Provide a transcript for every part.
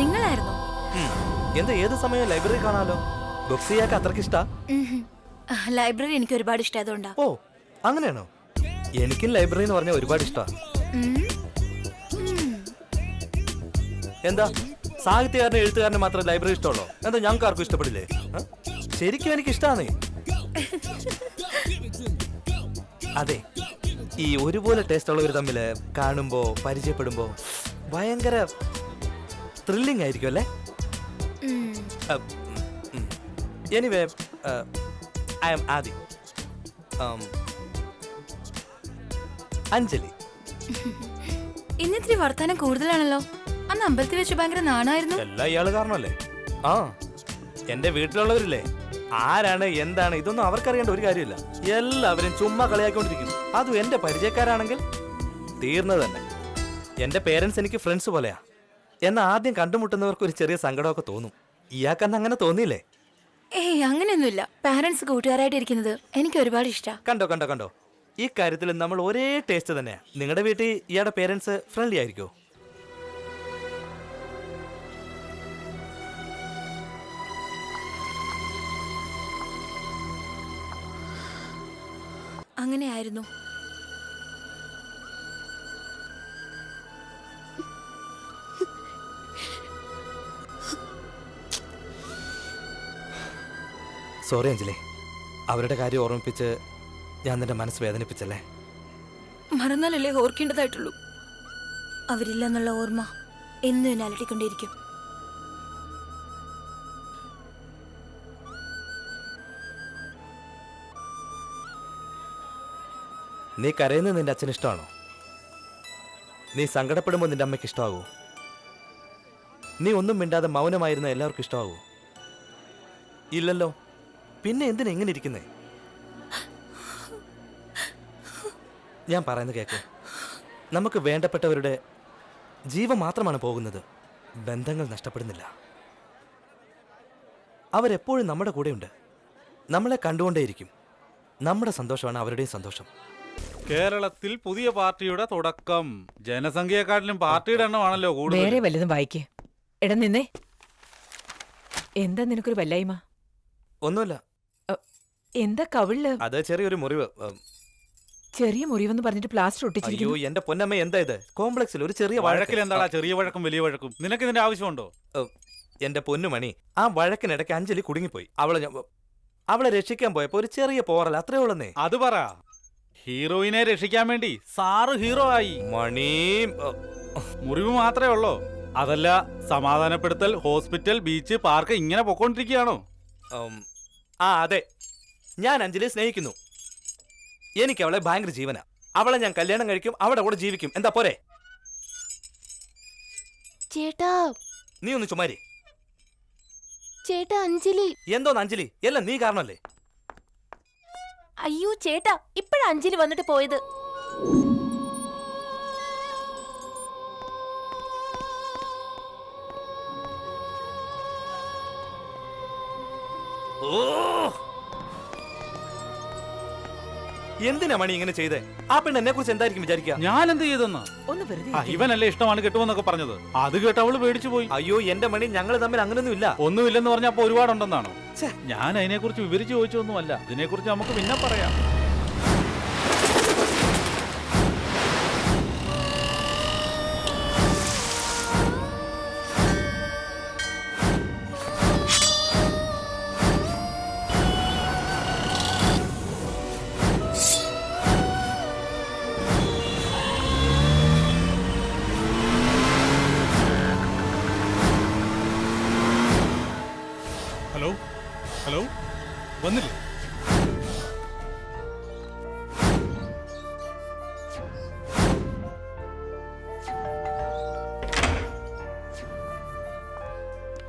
നിങ്ങളായിരുന്നോ. എന്താ ഏത് സമയം ലൈബ്രറി കാണാലോ? ബുക്സ് ചെയ്യാക്ക് അത്രയ്ക്ക് ഇഷ്ടാ? ലൈബ്രറി എനിക്ക് ഒരുപാട് ഇഷ്ടമായതുകൊണ്ടാ ഓ അങ്ങനെയാണോ? എനിക്കും ലൈബ്രറി എന്ന് പറഞ്ഞാൽ ഒരുപാട് ഇഷ്ടാ. എന്താ? സാഹിത്യകാരനും എഴുത്തുകാരനും മാത്രം ലൈബ്രറി ഇഷ്ടമുള്ളോ? എന്താ ഞങ്ങൾക്ക് ആർക്കും ഇഷ്ടപ്പെടില്ലേ? ശരിക്കും എനിക്ക് ഇഷ്ടമാണ് അതെ ഈ ഒരുപോലെ ടേസ്റ്റ് ഉള്ളവർ തമ്മിൽ കാണുമ്പോ പരിചയപ്പെടുമ്പോ ഭയങ്കര ത്രില്ലിംഗ് ആയിരിക്കും അല്ലേ anyway I M Adi Anjali. ഇന്നിത്തിരി വർത്താനം കൂടുതലാണല്ലോ. അന്ന് അമ്പലത്തിൽ വെച്ച് ഭയങ്കര നാണായിരുന്നു. എല്ലാം ഇയാൾ കാരണല്ലേ ആ എന്റെ വീട്ടിലുള്ളവരില്ലേ? ആരാണ് എന്താണ് ഇതൊന്നും അവർക്കറിയേണ്ട ഒരു കാര്യമില്ല. എല്ലാവരും ചുമ്മാ കളിയാക്കിക്കൊണ്ടിരിക്കും അതും എന്റെ പരിചയക്കാരാണെങ്കിൽ? തീർന്നത് തന്നെ. എന്റെ പേരൻസ് എനിക്ക് ഫ്രണ്ട്സ് പോലെയാ. എന്നാൽ ആദ്യം കണ്ടുമുട്ടുന്നവർക്ക് ഒരു ചെറിയ സങ്കടമൊക്കെ തോന്നും. ഇയാൾക്കന്ന് അങ്ങനെ തോന്നിയില്ലേ? ഏയ് അങ്ങനെയൊന്നുമില്ല. പാരന്റ്സ് കൂട്ടുകാരായിട്ട് ഇരിക്കുന്നത് എനിക്ക് ഒരുപാട് ഇഷ്ടം. കണ്ടോ കണ്ടോ കണ്ടോ? ഈ കാര്യത്തിൽ നമ്മൾ ഒരേ ടേസ്റ്റ് തന്നെയാ. നിങ്ങളുടെ വീട്ടിൽ ഇയാളുടെ പേരൻസ് ഫ്രണ്ട്ലി ആയിരിക്കോ? അങ്ങനെയായിരുന്നു സോറി അഞ്ജലി അവരുടെ കാര്യം ഓർമ്മിപ്പിച്ച് ഞാൻ നിന്റെ മനസ്സ് വേദനിപ്പിച്ചല്ലേ? മറന്നാലല്ലേ ഓർക്കേണ്ടതായിട്ടുള്ളൂ. അവരില്ല എന്നുള്ള ഓർമ്മ എന്നും എന്നെ അലട്ടിക്കൊണ്ടേയിരിക്കും. നീ കരയുന്നത് നിന്റെ അച്ഛൻ ഇഷ്ടമാണോ? നീ സങ്കടപ്പെടുമ്പോൾ നിന്റെ അമ്മയ്ക്ക് ഇഷ്ടമാകൂ? നീ ഒന്നും മിണ്ടാതെ മൗനമായിരുന്ന എല്ലാവർക്കും ഇഷ്ടമാകൂ? ഇല്ലല്ലോ. പിന്നെ എന്തിനാ എങ്ങനെ ഇരിക്കുന്നേ? ഞാൻ പറയുന്നത് കേക്ക്. നമുക്ക് വേണ്ടപ്പെട്ടവരുടെ ജീവൻ മാത്രമാണ് പോകുന്നത്. ബന്ധങ്ങൾ നഷ്ടപ്പെടുന്നില്ല. അവരെപ്പോഴും നമ്മുടെ കൂടെയുണ്ട്. നമ്മളെ കണ്ടുകൊണ്ടേയിരിക്കും. നമ്മുടെ സന്തോഷമാണ് അവരുടെയും സന്തോഷം. കേരളത്തിൽ പുതിയ പാർട്ടിയുടെ തുടക്കം. ജനസംഖ്യയെക്കാട്ടിലും പാർട്ടിയുടെ എണ്ണമാണല്ലോ കൂടുതൽ വേറെ വല്ലതും വായിക്കേ. എടാ നിന്നേ. എന്താ നിനക്കൊരു വല്ലായ്മ? ഒന്നുമില്ല. എന്താ കവിളിൽ? അത് ചെറിയൊരു മുറിവ് ഉം, ചെറിയ മുറിവെന്ന് പറഞ്ഞിട്ട് പ്ലാസ്റ്റർ ഒട്ടിച്ചിരിക്കുന്നു. അയ്യോ എന്റെ പൊന്നമ്മ എന്താ ഇത്? കോംപ്ലക്സിൽ ഒരു ചെറിയ വഴക്കിൽ വഴക്ക് എന്താടാ ചെറിയ വഴക്കും വലിയ വഴക്കും? നിനക്ക് ഇതിന്റെ ആവശ്യമുണ്ടോ? എന്റെ പൊന്നുമണി ആ വഴക്കിനിടയ്ക്ക് അഞ്ജലി കുടുങ്ങിപ്പോയി. അവളെ ഞാൻ- അവളെ രക്ഷിക്കാൻ പോയപ്പോ ഒരു ചെറിയ പോറൽ അത്രേ ഉള്ളന്നേ. അത് പറ. ഹീറോയിനെ രക്ഷിക്കാൻ വേണ്ടി സാറ് ഹീറോ ആയി. മണി ഉം, മുറിവ് മാത്രമേ ഉള്ളോ? അതല്ല സമാധാനപ്പെടുത്തൽ ഹോസ്പിറ്റൽ ബീച്ച് പാർക്ക് ഇങ്ങനെ പൊക്കോണ്ടിരിക്കുകയാണോ? ഉം, ആ അതെ. ഞാൻ അഞ്ജലിയെ സ്നേഹിക്കുന്നു. എനിക്ക് അവളെ ഭയങ്കര ജീവന. അവളെ ഞാൻ കല്യാണം കഴിക്കും അവിടെ കൂടെ ജീവിക്കും. എന്താ പോരെ? ചേട്ടാ. നീ ഒന്ന് ചുമാരി ചേട്ടാ അഞ്ജലി. എന്തോന്ന് അഞ്ജലി? എല്ലാം നീ കാരണല്ലേ? അയ്യോ ചേട്ടാ ഇപ്പഴാ അഞ്ജലി വന്നിട്ട് പോയത്? ഓ! എന്തിനാ മണി ഇങ്ങനെ ചെയ്തേ? ആ പെണ്ണ് എന്നെ കുറിച്ച് എന്തായിരിക്കും വിചാരിക്കുക? ഞാൻ എന്ത് ചെയ്തെന്ന്? ഒന്ന് വെറുതെ ആ. ഇവനല്ലേ ഇഷ്ടമാണ് കിട്ടുമെന്നൊക്കെ പറഞ്ഞത്. അത് കേട്ട് അവൾ പേടിച്ചു പോയി. അയ്യോ എന്റെ മണി ഞങ്ങൾ തമ്മിൽ അങ്ങനൊന്നും ഇല്ല ഒന്നുമില്ലെന്ന് പറഞ്ഞപ്പോ ഒരുപാടുണ്ടെന്നാണോ? ഛെ. ഞാൻ അതിനെക്കുറിച്ച് വിവരിച്ചു ചോദിച്ചൊന്നുമല്ല. ഇതിനെക്കുറിച്ച് നമുക്ക് പിന്നെ പറയാം.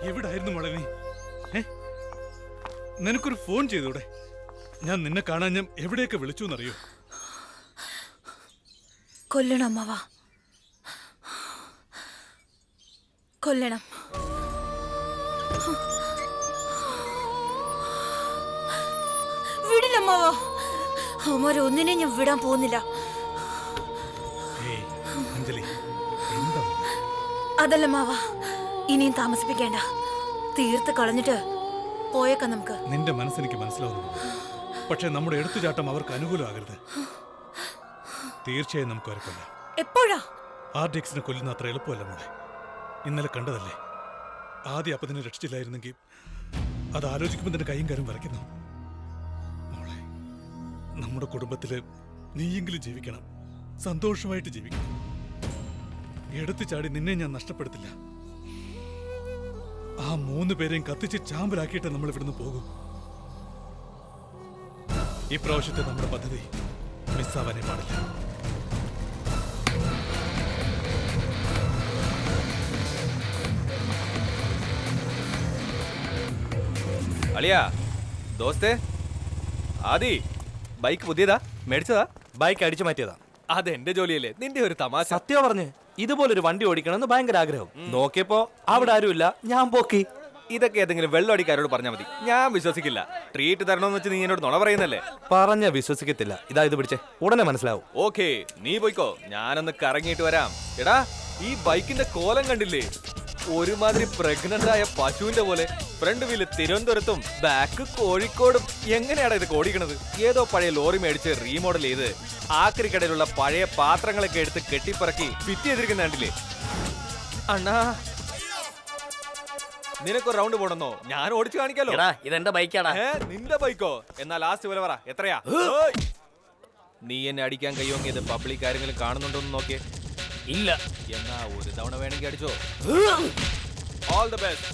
എവിടായിരുന്നു മോളെ നീ ഏ? നിനക്കൊരു ഫോൺ ചെയ്തൂടെ? ഞാൻ നിന്നെ കാണാൻ ഞാൻ എവിടെയൊക്കെ വിളിച്ചു എന്നറിയോ? കൊല്ലണം അമ്മവാ. കൊല്ലണം. വിടില്ല അമ്മാവാ. അവന്മാരെ ഒന്നിനെ ഞാൻ വിടാൻ പോകുന്നില്ല. അതല്ല മാവ ഇനിയും താമസിപ്പിക്കേണ്ട. തീർത്ത് കളഞ്ഞിട്ട് പോയേക്കാം നമുക്ക്. നിന്റെ മനസ്സെനിക്ക് മനസ്സിലാവുന്നു പക്ഷെ നമ്മുടെ എടുത്തുചാട്ടം അവർക്ക് അനുകൂലമാകരുത്. തീർച്ചയായും നമുക്ക് അവരെ കൊല്ലാം എപ്പോഴാ? ആർ ഡി എക്സിനെ കൊല്ലുന്ന അത്ര എളുപ്പമല്ല മോളെ. ഇന്നലെ കണ്ടതല്ലേ? ആദ്യം അപ്പത്തിനെ രക്ഷിച്ചില്ലായിരുന്നെങ്കിൽ അത് ആലോചിക്കുമ്പോൾ തന്നെ കൈയും കാര്യം വരയ്ക്കുന്നു മോളെ നമ്മുടെ കുടുംബത്തിൽ നീയെങ്കിലും ജീവിക്കണം. സന്തോഷമായിട്ട് ജീവിക്കണം. എടുത്തു ചാടി നിന്നെ ഞാൻ നഷ്ടപ്പെടുത്തില്ല. ആ മൂന്ന് പേരെയും കത്തിച്ച് ചാമ്പലാക്കിയിട്ട് നമ്മൾ ഇവിടുന്ന് പോകും. ഇപ്രാവശ്യത്തെ നമ്മുടെ പദ്ധതി മിസ്സാവാനേ പാടില്ല. അളിയാ ദോസ്തേ ആദി ബൈക്ക് പുതിയതാ? മേടിച്ചതാ? ബൈക്ക് അടിച്ചു മാറ്റിയതാ. അതെന്റെ ജോലിയല്ലേ? നിന്റെ ഒരു തമാശ. സത്യം പറഞ്ഞ്. ഇതുപോലൊരു വണ്ടി ഓടിക്കണം എന്ന് ഭയങ്കര ആഗ്രഹം. നോക്കിയപ്പോ അവിടെ ആരുമില്ല. ഞാൻ പോക്കി. ഇതൊക്കെ ഏതെങ്കിലും വെള്ളമടിക്കാരോട് പറഞ്ഞാൽ മതി. ഞാൻ വിശ്വസിക്കില്ല. ട്രീറ്റ് തരണമെന്ന് വെച്ച് നീ എന്നോട് നുണ പറയുന്നല്ലേ? പറഞ്ഞ വിശ്വസിക്കത്തില്ല. ഇതാ ഇത് പിടിച്ചേ. ഉടനെ മനസ്സിലാവും. ഓക്കേ നീ പോയിക്കോ. ഞാനൊന്ന് കറങ്ങിയിട്ട് വരാം. എടാ ഈ ബൈക്കിന്റെ കോലം കണ്ടില്ലേ? ഒരുമാതിരി പ്രഗ്നന്റ് ആയ പശുവിന്റെ പോലെ. ഫ്രണ്ട് വീൽ തിരുവനന്തപുരത്തും ബാക്ക് കോഴിക്കോടും. എങ്ങനെയാണ് ഇത് കോടിക്കണത്? ഏതോ പഴയ ലോറി മേടിച്ച് റീമോഡൽ ചെയ്ത് ആക്രിക്കടയിലുള്ള പഴയ പാത്രങ്ങളൊക്കെ എടുത്ത് കെട്ടിപ്പറക്കി ഫിറ്റ് ചെയ്തിരിക്കുന്ന കണ്ടില്ലേ? അണ്ണാ. നിനക്കൊരു റൗണ്ട് പോണെന്നോ? ഞാൻ ഓടിച്ചു കാണിക്കാലോ. എടാ ഇതെന്റെ ബൈക്കാടാ. ഏ, നിന്റെ ബൈക്കോ? എന്നാ ലാസ്റ്റ് വില പറ. എത്രയാ? ഏയ്! നീ എന്നെ അടിക്കാൻ കഴിയുമെങ്കിൽ ഇത് പബ്ലിക് ആരെങ്കിലും കാണുന്നുണ്ടോ എന്ന് നോക്കിയേ. ഇല്ല. എന്നാ ഒരു തവണ വേണമെങ്കിൽ അടിച്ചോ. All the best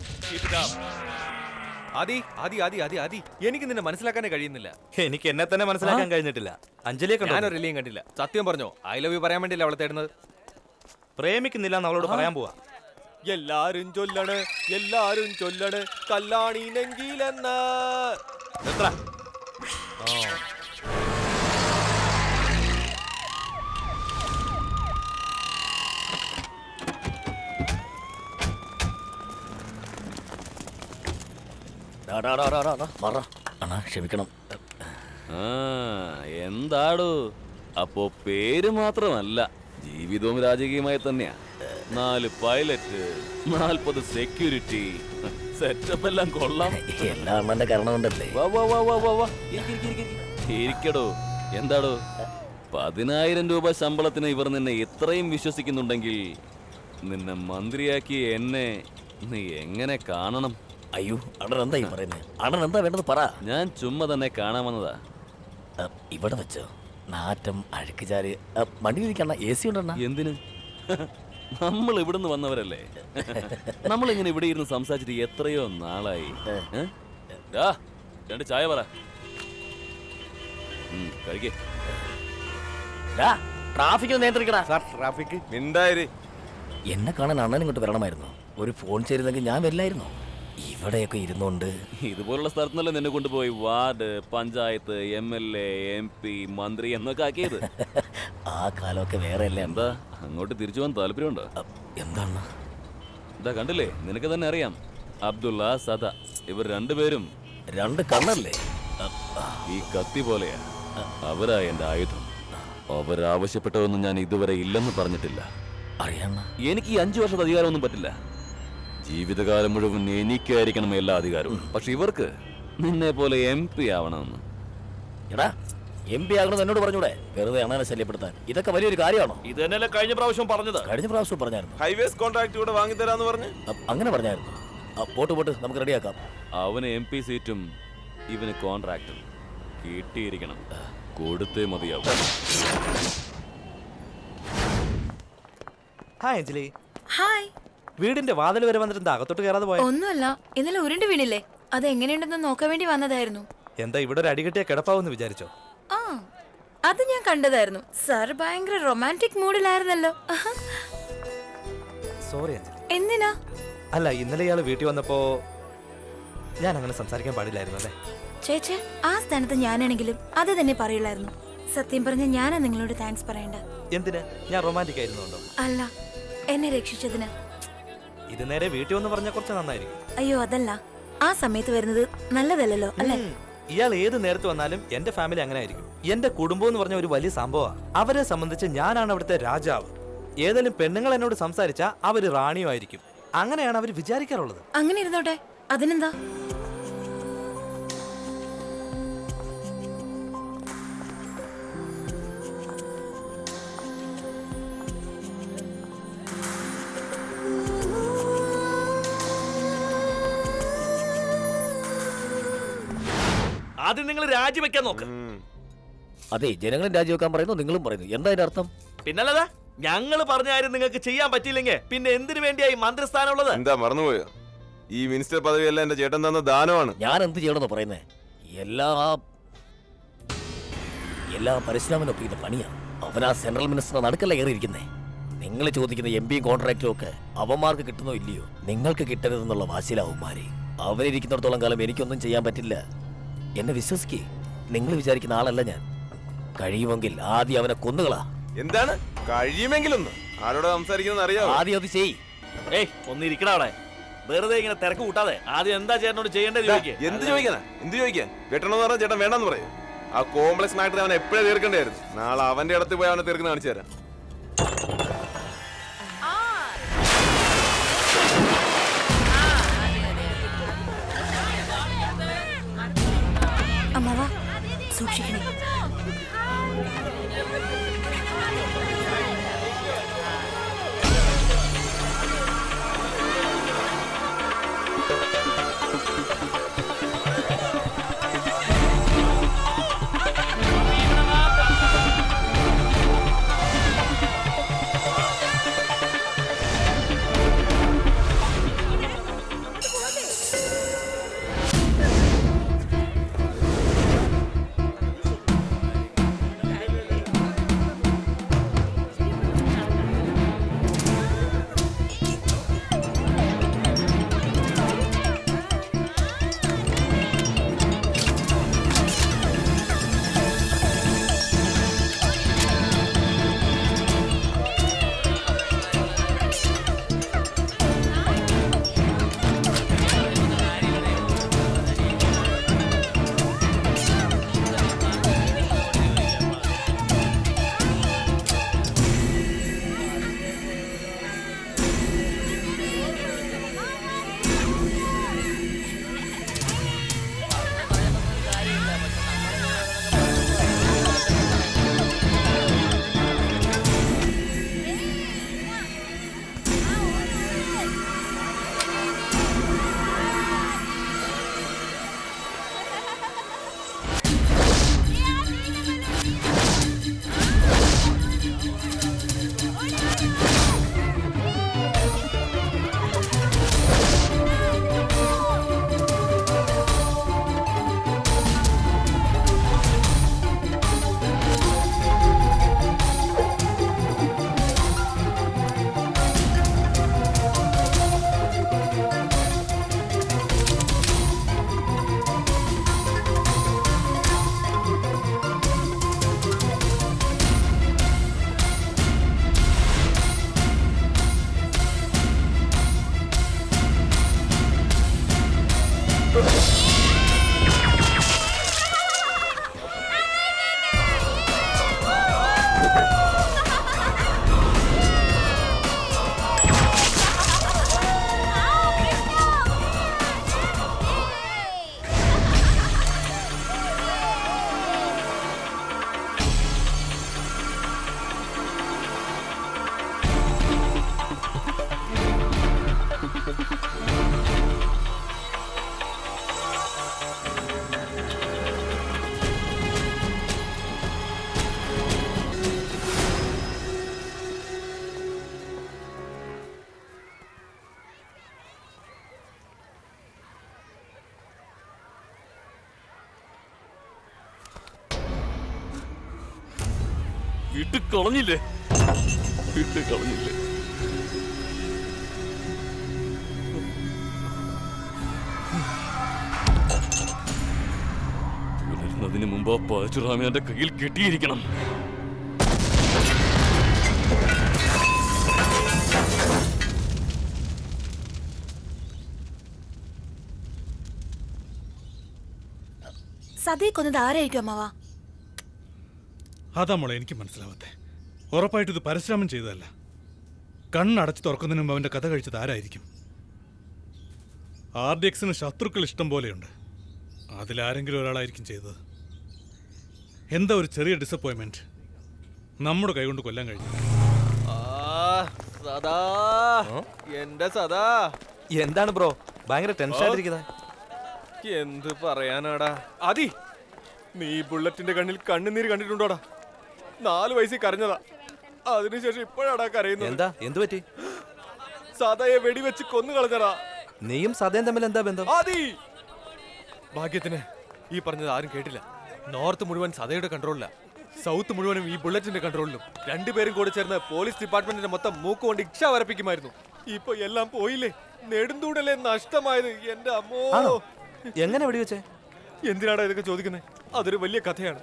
Adi Adi Adi Adi Adi. എനിക്ക് നിന്നെ മനസ്സിലാക്കാനേ കഴിയുന്നില്ല. എനിക്ക് എന്നെ തന്നെ മനസ്സിലാക്കാൻ കഴിഞ്ഞിട്ടില്ല. അഞ്ജലിയെ കണ്ടോ ഞാനൊരു എലിയും കണ്ടില്ല. സത്യം പറഞ്ഞോ ഐ ലവ് യു പറയാൻ വേണ്ടിയല്ലേ അവളെ തേടുന്നത്? പ്രേമിക്കുന്നില്ല എന്ന് അവളോട് പറയാൻ പോവാ. എല്ലാരും ചൊല്ലണ് എല്ലാരും ചൊല്ലണ് കല്ലാണി കല്ലാണീനെങ്കിലെന്ന് എത്ര? ഡാ, ക്ഷമിക്കണം. ആ, എന്താടോ? അപ്പോ പേര് മാത്രമല്ല ജീവിതവും രാജകീയമായി തന്നെയാ. നാല് പൈലറ്റ് നാൽപ്പത് സെക്യൂരിറ്റി സെറ്റപ്പ് എല്ലാം കൊള്ളാം. എല്ലാം അണ്ണന്റെ കാരണം വാ വാ വാ വാ വാ വാ. ഇരിക്ക്, ഇരിക്ക്, ഇരിക്ക്, ഇരിക്ക്. ഇരിക്കടോ എന്താടോ? പതിനായിരം രൂപ ശമ്പളത്തിന് ഇവർ നിന്നെ ഇത്രയും വിശ്വസിക്കുന്നുണ്ടെങ്കിൽ നിന്നെ മന്ത്രിയാക്കി എന്നെ നീ എങ്ങനെ കാണണം? അയ്യോ അണ്ണൻ എന്താ ഈ പറയുന്നത് അണ്ണൻ എന്താ വേണ്ടത് പറ. ഞാൻ ചുമ്മാ തന്നെ കാണാൻ വന്നതാ. ഇവിടെ വെച്ചോ. നാറ്റം അഴുക്ക് ചാരി വണ്ടി ഇരിക്കണ്ണ എ സി ഉണ്ടെന്ന എന്തിന്? നമ്മൾ ഇവിടുന്ന് വന്നവരല്ലേ? നമ്മൾ ഇങ്ങനെ ഇവിടെ ഇരുന്ന് സംസാരിച്ചിട്ട് എത്രയോ നാളായി. രണ്ട് ചായ പറ. കഴിക്ക്. ട്രാഫിക് നിയന്ത്രിക്കടാ. ട്രാഫിക്. എന്നെ കാണാൻ അണ്ണൻ ഇങ്ങോട്ട് വരണമായിരുന്നു. ഒരു ഫോൺ ചേരുന്നെങ്കിൽ ഞാൻ വരില്ലായിരുന്നു? ഇവിടെയൊക്കെ ഇരുന്നുണ്ട്. ഇതുപോലുള്ള സ്ഥലത്തുനിന്നല്ലേ നിന്നെ കൊണ്ടുപോയി ward panchayat M L A M P മന്ത്രി എന്നൊക്കെ ആക്കിയത്? ആ കാലമൊക്കെ വേറെ അല്ലേ എന്താ? അങ്ങോട്ട് തിരിച്ചു പോകാൻ താല്പര്യമുണ്ടോ? എന്താണ്? ഇതാ കണ്ടില്ലേ? നിനക്ക് തന്നെ അറിയാം. അബ്ദുള്ള സദ ഇവർ രണ്ടുപേരും രണ്ട് കണ്ണല്ലേ? ഈ കത്തി പോലെയാ. അവരാ എന്റെ ആയുധം. അവരാവശ്യപ്പെട്ടതൊന്നും ഞാൻ ഇതുവരെ ഇല്ലെന്ന് പറഞ്ഞിട്ടില്ല. അറിയാണ്ണ എനിക്ക് ഈ അഞ്ചു വർഷത്തെ അധികാരമൊന്നും പറ്റില്ല. ജീവിതകാലം മുഴുവൻ എനിക്കായിരിക്കണം എല്ലാ അധികാരവും. പക്ഷെ ഇവർക്ക് നിന്നെ പോലെ എം പി ആവണമെന്ന്. എടാ എം പി ആകണമെന്ന് എന്നോട് പറഞ്ഞൂടെ? വെറുതെ അണ്ണനെ ശല്യപ്പെടുത്താൻ. ഇതൊക്കെ വലിയൊരു കാര്യമാണോ? ഇത് തന്നെയല്ലേ കഴിഞ്ഞ പ്രാവശ്യം പറഞ്ഞത്. കഴിഞ്ഞ പ്രാവശ്യം പറഞ്ഞായിരുന്നു. ഹൈവേസ് കോൺട്രാക്ട് കൂടെ വാങ്ങിത്തരാന്ന് പറഞ്ഞ്. അ, അങ്ങനെ പറഞ്ഞായിരുന്നു. ആ, പോട്ട് പോട്ട് നമുക്ക് റെഡിയാക്കാം. അവന് എം പി സീറ്റും ഇവന് കോൺട്രാക്റ്റും കിട്ടിയിരിക്കണം. കൊടുത്തേ മതിയാവും. ഹായ് അഞ്ജലി ഹായ് വീടിന്റെ വാതിൽ വരെ വന്നിട്ട് എന്താ അകത്തോട്ട് കയറാതെ പോയ? ഒന്നുമല്ല. ഇന്നലെ ഉരുണ്ട് വീണില്ലേ? അത് എങ്ങനെയുണ്ടെന്ന് നോക്കാൻ വേണ്ടി വന്നതായിരുന്നു. എന്താ ഇവിടെ ഒരു അടികെട്ടിയ കിടപ്പാവെന്ന് വിചാരിച്ചോ? ആ അത് ഞാൻ കണ്ടതായിരുന്നു. സാർ ഭയങ്കര റൊമാന്റിക് മൂഡിലായിരുന്നല്ലോ. സോറി അഞ്ജലി. എന്തിനാ? അല്ല ഇന്നലെ ഇയാൾ വീട്ടിൽ വന്നപ്പോ ഞാൻ അങ്ങനെ സംസാരിക്കാൻ പാടില്ലായിരുന്നു അല്ലേ? ചേച്ചി ആ സ്ഥാനത്ത് ഞാനാണെങ്കിലും അത് തന്നെ പറയുള്ളായിരുന്നു സത്യം പറഞ്ഞ ഞാനാ നിങ്ങളോട് താങ്ക്സ് പറയണ്ട. എന്തിനാ? ഞാൻ റൊമാന്റിക് ആയിരുന്നുണ്ടോ? അല്ല എന്നെ രക്ഷിച്ചതിന്. ഇത് നേരെ വീട്ടിൽ വന്ന് പറഞ്ഞ കുറച്ച് നന്നായിരിക്കും. അയ്യോ അതല്ല. ആ സമയത്ത് വരുന്നത് നല്ലതല്ലല്ലോ അല്ലെ? ഇയാൾ ഏത് നേരത്ത് വന്നാലും എന്റെ ഫാമിലി അങ്ങനെ ആയിരിക്കും എന്റെ കുടുംബം എന്ന് പറഞ്ഞ ഒരു വലിയ സംഭവമാണ് അവരെ സംബന്ധിച്ച് ഞാനാണ് അവിടുത്തെ രാജാവ്. ഏതെങ്കിലും പെണ്ണുങ്ങൾ എന്നോട് സംസാരിച്ചാൽ അവർ റാണിയുമായിരിക്കും. അങ്ങനെയാണ് അവർ വിചാരിക്കാറുള്ളത്. അങ്ങനെ ഇരുന്നോട്ടെ. അതിനെന്താ? നിങ്ങൾ രാജിവെക്കാൻ നോക്ക്. അതെ ജനങ്ങളും രാജിവെക്കാൻ പറയുന്നു നിങ്ങളും പറയുന്നു. എന്താ അതിന്റെ അർത്ഥം? പിന്നല്ലതാ ഞങ്ങൾ പറഞ്ഞ കാര്യം നിങ്ങൾക്ക് ചെയ്യാൻ പറ്റിയില്ലെങ്കിൽ പിന്നെ എന്തിനു വേണ്ടിയായി മന്ത്രിസ്ഥാനം ഉള്ളത്? എന്താ മറന്നുപോയോ? ഈ മിനിസ്റ്റർ പദവിയല്ല എന്റെ ചേട്ടൻ തന്ന ദാനമാണ്. ഞാൻ എന്ത് ചെയ്യണമെന്ന് പറയുന്നേ? എല്ലാ എല്ലാ പരശുരാമനും ഒപ്പിക്കുന്ന പണിയാണ് അവൻ ആ സെൻട്രൽ മിനിസ്റ്റർ നടുക്കല്ല കയറിയിരിക്കുന്നേ? നിങ്ങൾ ചോദിക്കുന്ന എം പിയും കോൺട്രാക്റ്റും ഒക്കെ അവന്മാർക്ക് കിട്ടുന്നോ ഇല്ലയോ? നിങ്ങൾക്ക് കിട്ടരുതെന്നുള്ള വാശിയിലാവുമാരെ അവരിരിക്കുന്നിടത്തോളം കാലം എനിക്കൊന്നും ചെയ്യാൻ പറ്റില്ല. എന്നെ വിശ്വസിക്കേ. നിങ്ങൾ വിചാരിക്കുന്ന ആളല്ല ഞാൻ. കഴിയുമെങ്കിൽ ആദ്യം അവനെ കൊന്നുകളാ. എന്താണ്? കഴിയുമെങ്കിലൊന്ന്. ആരോട് സംസാരിക്കുന്നത് അറിയാമോ ആദ്യം അത് ചെയ് ഏയ് അവിടെ. വെറുതെ ഇങ്ങനെ തിരക്ക് കൂട്ടാതെ ആദ്യം എന്താ ചേട്ടനോട് ചെയ്യേണ്ടത് ചോദിക്കേ. എന്ത് ചോദിക്കാനാ? എന്ത് ചോദിക്കാൻ വെട്ടണമെന്ന് പറഞ്ഞാൽ ചേട്ടൻ വേണ്ടെന്ന് പറയും. ആ കോംപ്ലക്സ് മാറ്റർ അവൻ എപ്പോഴേ തീർക്കേണ്ടായിരുന്നു നാളെ അവന്റെ ഇടത്ത് പോയി അവനെ തീർക്കുന്ന കാണിച്ചു തരാം. സൂക്ഷിക്കണേ ഇട്ട് കളഞ്ഞില്ലേ ഇട്ട് കളഞ്ഞില്ലേ? കളഞ്ഞില്ലേ ഉണരുന്നതിന് മുമ്പ് ആ പാചുറാമി എന്റെ കയ്യിൽ കെട്ടിയിരിക്കണം. സതയെ കൊന്നത് ആരായിരിക്കും അമ്മാവാ? അതാ മോളെ എനിക്ക് മനസ്സിലാവാത്തെ. ഉറപ്പായിട്ട് ഇത് പരശുരാമൻ ചെയ്തതല്ല. കണ്ണടച്ച് തുറക്കുന്നതിന് മുമ്പ് അവന്റെ കഥ കഴിച്ചത് ആരായിരിക്കും? ആർ ഡി എക്സിന് ശത്രുക്കൾ ഇഷ്ടം പോലെയുണ്ട്. അതിലാരെങ്കിലും ഒരാളായിരിക്കും ചെയ്തത്. എന്താ ഒരു ചെറിയ ഡിസപ്പോയിൻമെന്റ് നമ്മുടെ കൈകൊണ്ട് കൊല്ലാൻ കഴിഞ്ഞു. ആ, സദാ. എന്റെ സദാ. എന്താണ് ബ്രോ? ഭയങ്കര ടെൻഷൻ ആയിട്ടിരിക്കുന്നത് എന്ത് പറയാനാടാ? അതി നീ ബുള്ളറ്റിന്റെ കണ്ണിൽ കണ്ണുനീര് കണ്ടിട്ടുണ്ടോടാ? നാല് വയസ്സിൽ കരഞ്ഞതാ. അതിനുശേഷം ഇപ്പോഴാടാ കരയുന്നത്. എന്താ? എന്തു പറ്റി? സദയെ വെടിവെച്ച് കൊന്നു കളഞ്ഞടാ നീയും സദയും തമ്മിൽ എന്താ ബന്ധം? ആദി! ഭാഗ്യത്തിന് ഈ പറഞ്ഞത് ആരും കേട്ടില്ല. നോർത്ത് മുഴുവൻ സദയുടെ കൺട്രോളില സൗത്ത് മുഴുവനും ഈ ബുള്ളറ്റിന്റെ കൺട്രോളിലും രണ്ടുപേരും കൂടെ ചേർന്ന് പോലീസ് ഡിപ്പാർട്ട്മെന്റിന്റെ മൊത്തം മൂക്ക് കൊണ്ട് ഇച്ഛ വരപ്പിക്കുമായിരുന്നു. ഇപ്പൊ എല്ലാം പോയില്ലേ? നെടുന്തൂടല്ലേ നഷ്ടമായത് എന്റെ അമ്മോ. എങ്ങനെ വെടിവെച്ചേ? എന്തിനാടാ ഇതൊക്കെ ചോദിക്കുന്നത് അതൊരു വലിയ കഥയാണ്.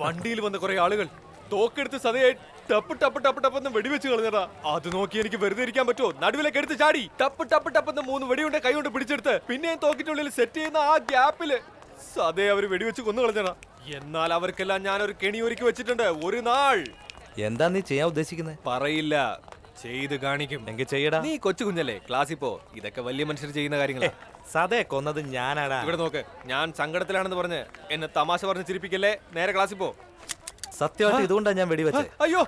വണ്ടിയിൽ വന്ന കുറെ ആളുകൾ തോക്കെടുത്ത് സതയായി ടപ്പ് ടപ്പ് ടപ്പ് ടപ്പെന്ന് വെടിവെച്ച് കളഞ്ഞടാ അത് നോക്കി എനിക്ക് വെറുതെ ഇരിക്കാൻ പറ്റുമോ? നടുവിലേക്ക് എടുത്ത് ചാടി. ടപ്പ് ടപ്പ് ടപ്പെന്ന് മൂന്ന് വെടിയുണ്ട് കൈ കൊണ്ട് പിടിച്ചെടുത്ത് പിന്നെയും തോക്കിനുള്ളിൽ സെറ്റ് ചെയ്യുന്ന ആ ഗ്യാപ്പിൽ സതേ അവർ വെടിവെച്ച് കൊന്നു കളഞ്ഞടാ എന്നാൽ അവർക്കെല്ലാം ഞാൻ ഒരു കെണി ഒരുക്കി വെച്ചിട്ടുണ്ട്. ഒരു നാൾ. എന്താ നീ ചെയ്യാൻ ഉദ്ദേശിക്കുന്നത് പറയില്ല. ചെയ്ത് കാണിക്കും. എങ്കിൽ ചെയ്യടാ. നീ കൊച്ചു കുഞ്ഞല്ലേ? ക്ലാസ്സിൽ പോ. ഇതൊക്കെ വലിയ മനുഷ്യർ ചെയ്യുന്ന കാര്യങ്ങളാ. സതേ കൊന്നത് ഞാനാടാ. ഇവിടെ നോക്ക്. ഞാൻ സങ്കടത്തിലാണെന്ന് പറഞ്ഞ് എന്നെ തമാശ പറഞ്ഞ് ചിരിപ്പിക്കല്ലേ? നേരെ ക്ലാസ്സിൽ പോ. സത്യമായിട്ട് ഇതുകൊണ്ടാണ് ഞാൻ വെടിവെച്ചത് അയ്യോ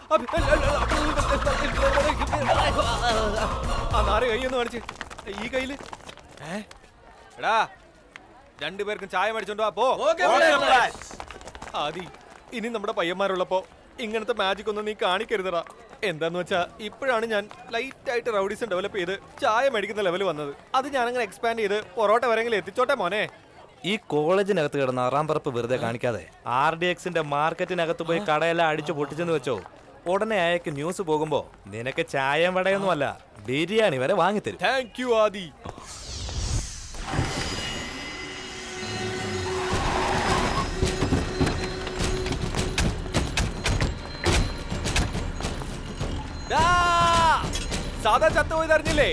ആ നാറ് കൈയൊന്ന് കാണിച്ച് ഈ കയ്യിൽ ഏ? എടാ രണ്ടുപേർക്കും ചായ മേടിച്ചോണ്ട് വാ പോ ആദി ഇനി നമ്മുടെ പയ്യന്മാരുള്ളപ്പോ ഇങ്ങനത്തെ മാജിക് ഒന്നും നീ കാണിക്കരുതടാ എന്താന്ന് വെച്ചാ ഇപ്പോഴാണ് ഞാൻ ലൈറ്റ് ആയിട്ട് റൗഡീസ് ഡെവലപ്പ് ചെയ്ത് ചായ മേടിക്കുന്ന ലെവൽ വന്നത് അത് ഞാൻ അങ്ങനെ എക്സ്പാൻഡ് ചെയ്ത് പൊറോട്ട വരെങ്കിലും എത്തിച്ചോട്ടെ മോനെ ഈ കോളേജിനകത്ത് കിടന്ന ആറാം പറപ്പ് വെറുതെ കാണിക്കാതെ ആർ ഡി എക്സിന്റെ മാർക്കറ്റിനകത്ത് പോയി കടയെല്ലാം അടിച്ചു പൊട്ടിച്ചെന്ന് വെച്ചോ. ഉടനെ അയക്ക് ന്യൂസ് പോകുമ്പോ നിനക്ക് ചായയും വടയൊന്നുമല്ല ബിരിയാണി വരെ വാങ്ങിത്തരും. Thank you Adi! സാധാ ചത്തുപോയി അറിഞ്ഞില്ലേ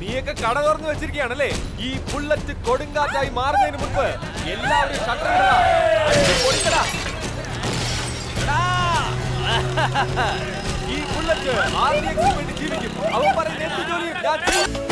നീയൊക്കെ കട തുറന്നു വെച്ചിരിക്കുകയാണല്ലേ? ഈ ബുള്ളറ്റ് കൊടുങ്കാറ്റായി മാറുന്നതിന് മുൻപ് എല്ലാവരും ഈ ബുള്ളറ്റ് ആർ ഡി വേണ്ടി ജീവിക്കും. അവൻ പറയുന്ന എന്ത് ജോലിയും